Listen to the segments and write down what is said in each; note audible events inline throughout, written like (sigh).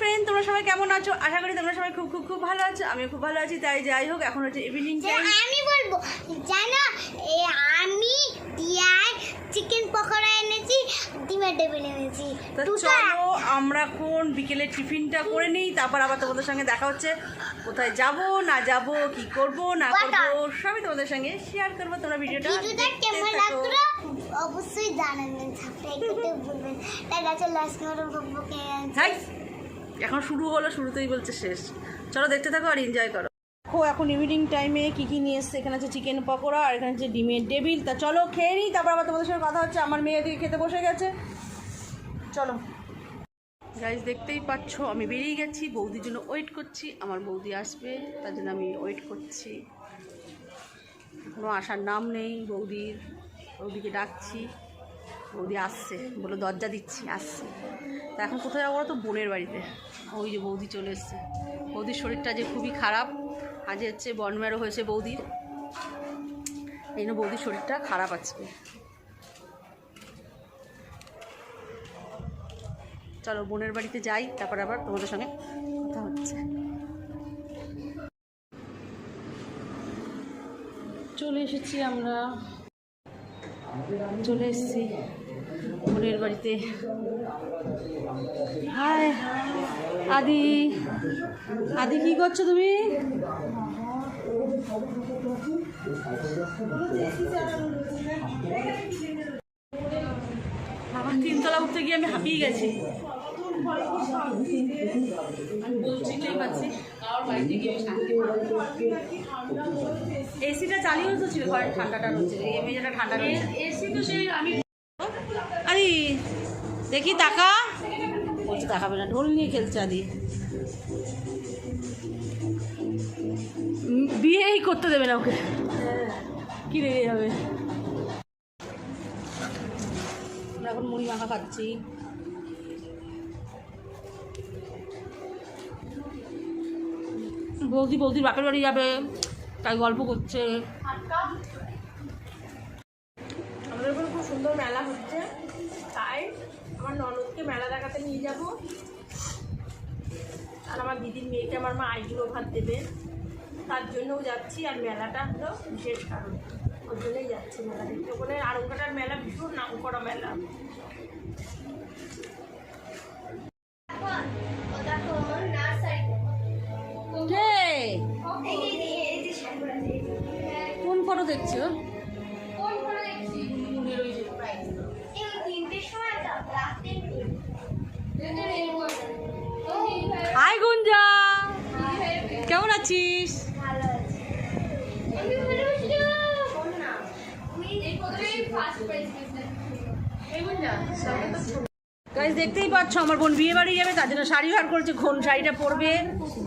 Friend তোমরা সবাই কেমন আছো? আশা করি তোমরা সবাই খুব খুব খুব ভালো আছো। আমি খুব ভালো আছি তাই যাই হোক এখন হচ্ছে ইভিনিং টাইম আমি বলব জানো আমি দিয়ার চিকেন পকোড়া এনেছি ডিমের টেবিল এনেছি। তো চলো আমরা এখন বিকেলে টিফিনটা করে নিই তারপর আবার তোমাদের সঙ্গে দেখা হচ্ছে। কোথায় যাব না যাব কি করব না করব সবই তোমাদের সঙ্গে শেয়ার করব। তোমরা ভিডিওটা ভিডিওটা কেমন লাগল? অবশ্যই জানাবেন সাবস্ক্রাইব করতে ভুলবেন তাই গাছের লাস্ট করে বকবকে হাই এখন শুরু হলো শুরুতেই বলছে শেষ। চলো দেখতে থাকো আর এনজয় করো। দেখো এখন ইভিনিং টাইমে কি কি নিয়ে এসছে? এখানে আছে চিকেন পকোড়া আর এখানে আছে ডিমের টেবিল তা চলো খেয়ে নিই তারপর আবার তোমাদের সঙ্গে কথা হচ্ছে। আমার মেয়ে দিকে খেতে বসে গেছে। চলো। গাইজ দেখতেই পাচ্ছ আমি বেরিয়ে গেছি। বৌদির জন্য ওয়েট করছি। আমার বৌদি আসবে তার জন্য আমি ওয়েট করছি। কোনো আসার নাম নেই বৌদির। বৌদিকে ডাকছি। বৌদি আসছে বলে দরজা দিচ্ছি, আসছে। তা এখন কোথায় যাব বলো তো? বোনের বাড়িতে। ওই যে বৌদি চলে এসছে। বৌদির শরীরটা যে খুবই খারাপ, আজ হচ্ছে বনমেরো হয়েছে বৌদির। এই জন্য বৌদির শরীরটা খারাপ আজকে। চলো, বোনের বাড়িতে যাই, তারপর আবার তোমাদের সঙ্গে কথা হচ্ছে। চলে এসেছি আমরা। চলে এসেছি। বোনের বাড়িতে। হাই, আদি আদি কি করছ তুমি? বাবা, তিনতলা উঠতে গিয়ে আমি হাঁপিয়ে গেছি। পাচ্ছি এসিটা চালিয়েও তো ছিল ঠান্ডাটা মেজাটা ঠান্ডা এসি তো সেই আমি দেখি টাকা বলছে, তাকাবে না, ঢোল নিয়ে খেলছে আদি। বিয়েই করতে দেবে না ওকে। কি যাবে আমরা এখন মুড়ি মাখা খাচ্ছি। বৌদি, বৌদির বাপের বাড়ি যাবে, তাই গল্প করছে। আমাদের খুব সুন্দর মেলা হচ্ছে। ননদকে মেলা দেখাতে নিয়ে যাব। আর আমার দিদির মেয়েকে আমার মা আইগুলো ভাত দেবে। তার জন্যও যাচ্ছি আর মেলাটা হলো বিশেষ কারণ। ওর জন্যই যাচ্ছি মেলা দেখতে। ওখানে আর আরঙ্কাটার মেলা। ভীষণ নাম করা মেলা কে কোন ফটো দেখছ? হাই গুঞ্জা কেমন আছিস গাইজ দেখতেই পাচ্ছ, আমার বোন বিয়ে বাড়ি যাবে, তার জন্য শাড়ি বার করেছে ঘন শাড়িটা পরবে।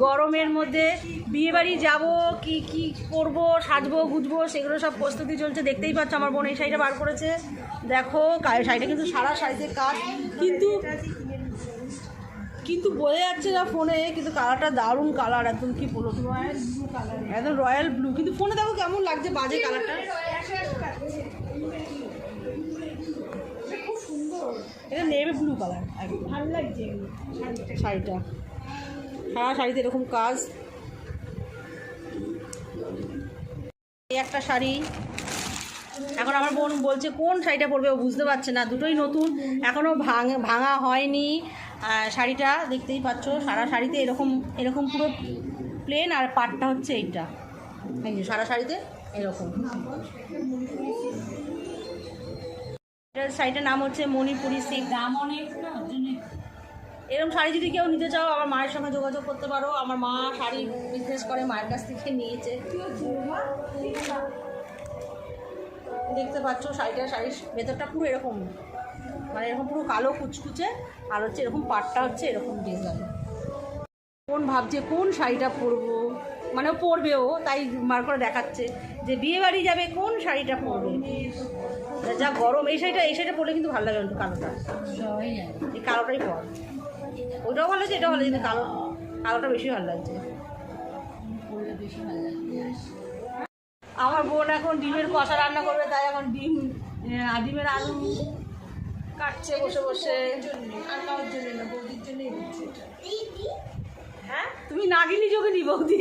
গরমের মধ্যে বিয়ে বাড়ি যাব, কি কি করব, সাজবো, গুজবো, সেগুলো সব প্রস্তুতি চলছে। দেখতেই পাচ্ছ, আমার বোন এই শাড়িটা বার করেছে। দেখো শাড়িটা কিন্তু সারা শাড়িতে কাজ। কিন্তু কিন্তু বোঝা যাচ্ছে না ফোনে, কিন্তু কালারটা দারুণ কালার, একদম কি বলো একদম রয়্যাল ব্লু। কিন্তু ফোনে দেখো কেমন লাগছে, বাজে কালারটা। এটা নেভি ব্লু কালার ভালো লাগছে শাড়িটা। সারা শাড়িতে এরকম কাজ। এই একটা শাড়ি। এখন আমার বোন বলছে, কোন শাড়িটা পরবে? ও বুঝতে পারছে না। দুটোই নতুন। এখনও ভাঙ, ভাঙা হয়নি শাড়িটা। দেখতেই পাচ্ছ, সারা শাড়িতে এরকম এরকম পুরো প্লেন আর পাটটা হচ্ছে এইটা। এই সারা শাড়িতে এরকম। শাড়িটার নাম হচ্ছে মণিপুরি সিল্ক দাম অনেক না? এরকম শাড়ি যদি কেউ নিতে চাও আমার মায়ের সঙ্গে যোগাযোগ করতে পারো। আমার মা শাড়ি বিজনেস করে মায়ের কাছ থেকে নিয়েছে। দেখতে পাচ্ছ শাড়িটা শাড়ির ভেতরটা পুরো এরকম। মানে এরকম পুরো কালো কুচকুচে আর হচ্ছে এরকম পাটটা হচ্ছে এরকম ডিজাইন কোন ভাবছে কোন শাড়িটা পরবো? মানে ও পরবে ও তাই মার করে দেখাচ্ছে যে বিয়ে বাড়ি যাবে কোন শাড়িটা পরবে? যা গরম এই শাড়িটা এই শাড়িটা পরলে কিন্তু ভালো লাগে একটু কালোটা। এই কালোটাই পর। ওটাও ভালো লাগছে এটাও ভালো কিন্তু কালো কালোটা বেশি ভালো লাগছে। আমার বোন এখন ডিমের কষা রান্না করবে তাই এখন ডিম ডিমের আলু কাটছে বসে বসে। জন্য না বৌদির জন্যই দিচ্ছি হ্যাঁ? তুমি নাগিনি যোগিনী বৌদি?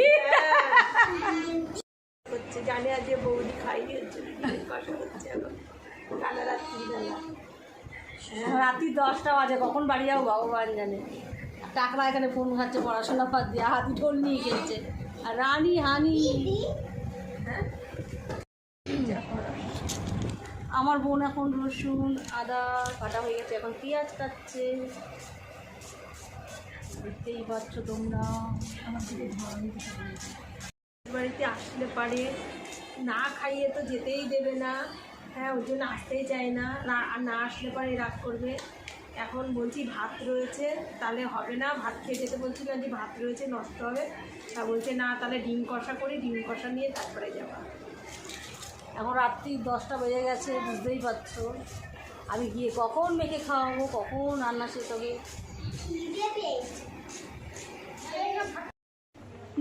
হচ্ছে জানে আজকে বৌদি খাইনি হচ্ছে কষা হচ্ছে এখন। রাত্রি দশটা বাজে, কখন বাড়ি যাব ভগবান জানে। টাকরা এখানে ফোন খাচ্ছে পড়াশোনা বাদ দিয়ে হাতি ঢোল নিয়ে খেলছে। আর রানী, হানি। আমার বোন এখন রসুন, আদা কাটা হয়ে গেছে, এখন পেঁয়াজ কাটছে। দেখতেই পাচ্ছ তোমরা। বাড়িতে আসলে পারে, না খাইয়ে তো যেতেই দেবে না। হ্যাঁ ওই জন্য আসতেই চায় না। না, আর না আসলে পরে রাগ করবে। এখন বলছি ভাত রয়েছে, তাহলে হবে না। ভাত খেয়ে যেতে বলছিলাম যে ভাত রয়েছে, নষ্ট হবে। তা বলছে, না, তাহলে ডিম কষা করি, ডিম কষা নিয়ে তারপরে যাওয়া এখন রাত্রি দশটা বেজে গেছে, বুঝতেই পারছ। আমি গিয়ে কখন মেখে খাওয়াবো, কখন রান্না শেষ হবে?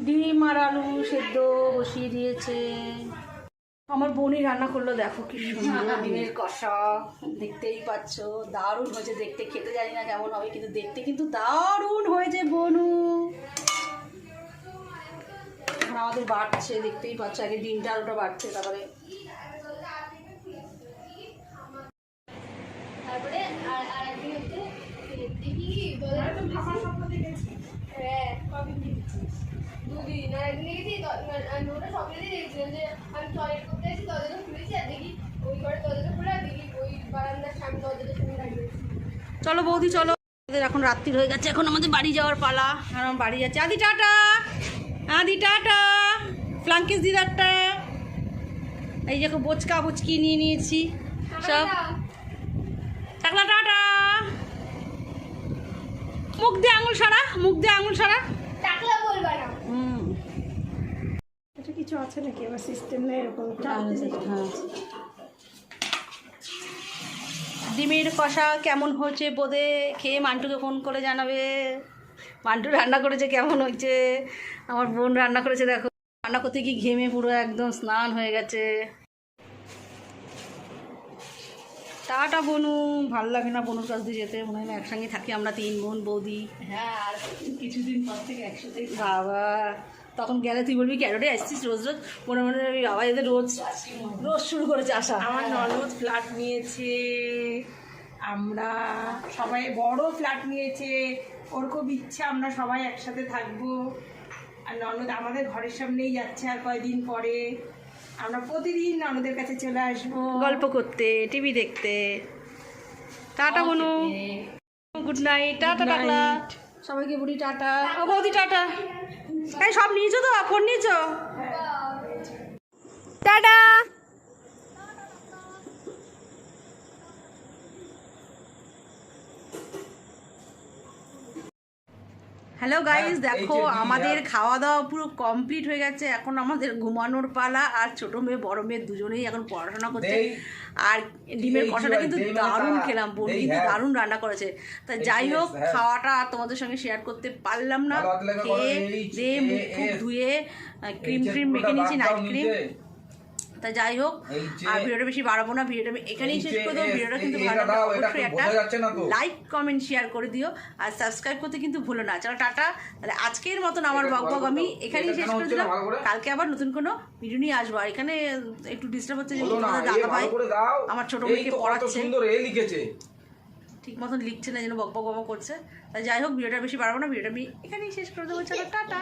ডিম আর আলু সেদ্ধ বসিয়ে দিয়েছে। আমার বোনই রান্না করল দেখো কি সুন্দর (laughs) ডিমের কষা দেখতেই পাচ্ছ দারুণ হয়েছে দেখতে খেতে জানি না কেমন হবে কিন্তু দেখতে কিন্তু দারুণ হয়েছে বনু। এখন আমাদের বাড়ছে দেখতেই পাচ্ছ আগে ডিমটা আলুটা বাড়ছে তারপরে। তারপরে আর আর একদিন হচ্ছে দেখি কি তোদের হ্যাঁ যে চলো বৌদি, চলো। এখন রাত্রি হয়ে গেছে, এখন আমাদের বাড়ি যাওয়ার পালা। আর আমার বাড়ি যাচ্ছে আদি টাটা! আদি টাটা! ফ্লাঙ্কিস দিদারটা এই দেখো বোচকা বুচকি নিয়ে নিয়েছি। সব। টাকলা টাটা! মুখ দিয়ে আঙুল সারা মুখ দিয়ে আঙুল সারা। টাকলা বলবা না। হুম। এটা কিছু আছে নাকি? আমার সিস্টেম নেই এরকম। হ্যাঁ ডিমের কষা কেমন হয়েছে বোধে? খেয়ে মান্টুকে ফোন করে জানাবে মান্টু রান্না করেছে কেমন হয়েছে? আমার বোন রান্না করেছে দেখো। রান্না করতে কি ঘেমে পুরো একদম স্নান হয়ে গেছে। টাটা বনু ভালো লাগে না বনুর কাছ দিয়ে যেতে মনে হয় না একসঙ্গে থাকি আমরা তিন বোন বৌদি। হ্যাঁ আর কিছুদিন পর থেকে একসাথে বাবা তখন গেলে তুই বলবি কেন রে আসছিস রোজ রোজ? মনে মনে বাবা এদের রোজ রোজ শুরু করেছে আসা। আমার ননদ ফ্ল্যাট নিয়েছে আমরা সবাই বড় ফ্ল্যাট নিয়েছে ওর খুব ইচ্ছা আমরা সবাই একসাথে থাকব। আর ননদ আমাদের ঘরের সামনেই যাচ্ছে আর কয়দিন পরে। আমরা প্রতিদিন আমাদের কাছে চলে আসব। গল্প করতে টিভি দেখতে। টাটা বনু। Good night. টাটা টাকলা। সবাইকে বলি টাটা। ও বৌদি টাটা। এই সব নিয়েছো তো? ফোন নিয়েছো? টাটা। হ্যালো গাইস হ্যাঁ, দেখো আমাদের খাওয়া দাওয়া পুরো কমপ্লিট হয়ে গেছে এখন আমাদের ঘুমানোর পালা আর ছোট মেয়ে বড় মেয়ে দুজনেই এখন পড়াশোনা করছে আর ডিমের কষাটা কিন্তু মানে দারুণ খেলাম বোন কিন্তু। দারুণ রান্না করেছে তা যাই হোক। খাওয়াটা তোমাদের সঙ্গে শেয়ার করতে পারলাম না খেয়ে দিয়ে মুখ ধুয়ে ক্রিম ক্রিম মেখে নিয়েছি নাইট ক্রিম। তা যাই হোক আর ভিডিওটা বেশি বাড়াবো না ভিডিওটা আমি এখানেই শেষ করে দেবো। ভিডিওটা কিন্তু ভালো অবশ্যই একটা। লাইক কমেন্ট শেয়ার করে দিও আর সাবস্ক্রাইব করতে কিন্তু ভুলো না। চলো টাটা। তাহলে আজকের মতন আমার এটা বকবক আমি এখানেই শেষ করে দিলাম। কালকে আবার নতুন কোনো ভিডিও নিয়ে আসব। আর এখানে একটু ডিস্টার্ব হচ্ছে যে দাদা ভাই। আমার ছোট মেয়েকে পড়াচ্ছে। ঠিক মতন লিখছে না যেন বক বক বক করছে। তাই যাই হোক ভিডিওটা বেশি বাড়াবো না ভিডিওটা আমি এখানেই শেষ করে দেবো। চলো টাটা।